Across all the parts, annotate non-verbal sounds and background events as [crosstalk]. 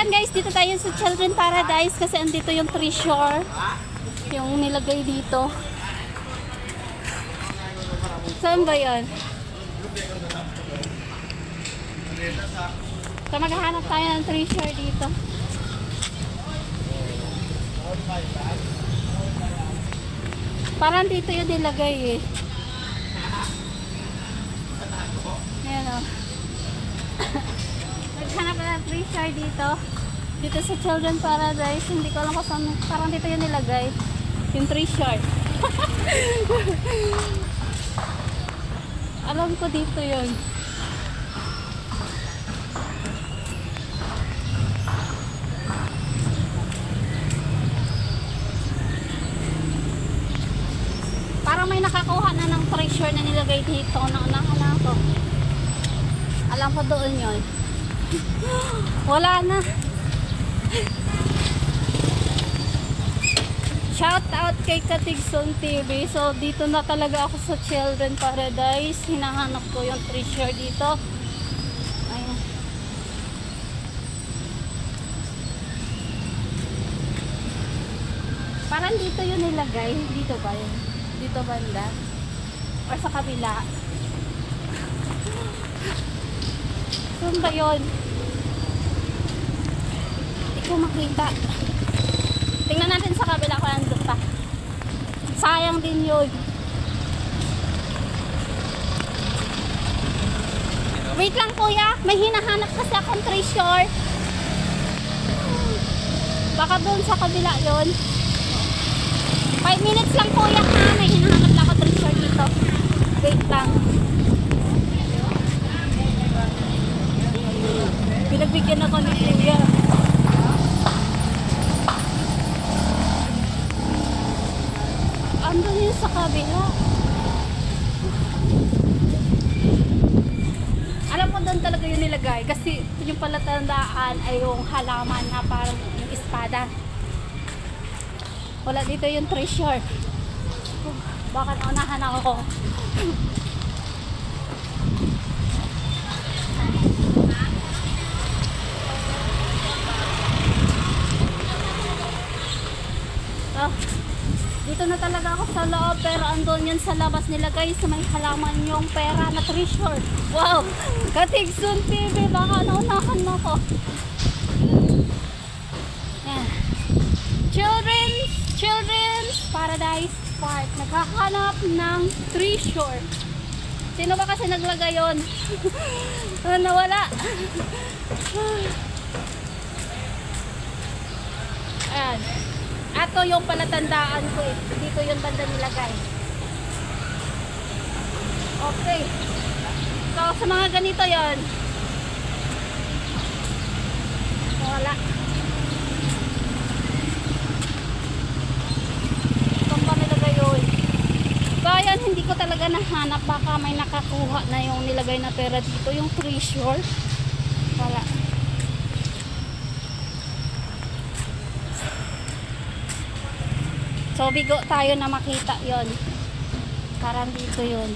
ayan guys, dito tayo sa Children Paradise kasi andito yung treasure. Yung nilagay dito. Saan ba yun? So maghahanap tayo ng treasure dito. Parang dito yung nilagay eh. Ayan o. Treasure dito. Dito sa Children Paradise. Hindi ko alam kung saan. Parang dito yung nilagay. Yung treasure. [laughs] alam ko dito yun. Parang may nakakuha na ng treasure na nilagay dito. Naunahan na ako. Alam ko doon yun. Wala na. Shout out kay Katigson TV. So, dito na talaga ako sa Children Paradise. Hinahanap ko yung treasure dito. Ayan. Parang dito yun nilagay. Dito ba yun? Dito banda? Or sa kabila? Saan ba yun? Hindi ko makita. Tingnan natin sa kabila kung nandun pa. Sayang din yun. Wait lang kuya, may hinahanap kasi akong treasure. Baka doon sa kabila yon. 5 minutes lang kuya ha, may hinahanap lang ako treasure dito. Wait lang. Pinagbigyan ako ni kuya. Andun yun sa kabila. Alam mo doon talaga yung nilagay kasi yung palatandaan ay yung halaman na parang yung espada. Wala dito yung treasure. Baka naunahan ako. Oh, dito na ako sa loob pero andun yan sa labas nilagay sa may halaman yung pera na treasure. Wow! Katigsun TV, baka naunahan mo ko. Yan. Children's, Children's Paradise Park. Naghahanap ng treasure. Sino ba kasi naglagay yun? [laughs] Ah, Nawala. [laughs] Ayan. Ato yung palatandaan ko eh. Dito yung banda nilagay. Okay. So, sa mga ganito yon Wala. Saan ba nilagay yun? Bayan, hindi ko talaga nahanap. Baka may nakakuha na yung nilagay na pera dito. Yung treasure. Wala. So, bigo tayo na makita yon Parang dito yon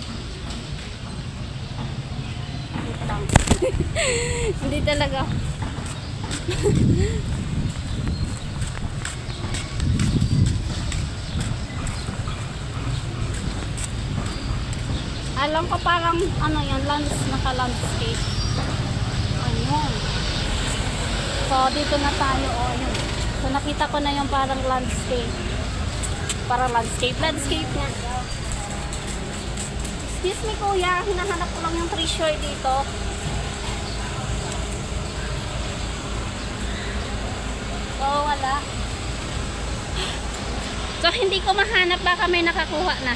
Wait lang. [laughs] Hindi talaga. [laughs] Alam ko parang ano yan, lands, naka-landscape. Ayun. So, dito na tayo. O, ayun. So, nakita ko na yung parang landscape. Para landscape. Landscape nga. Excuse me kuya, hinahanap ko lang yung treasure dito. So, wala. So, hindi ko mahanap baka may nakakuha na.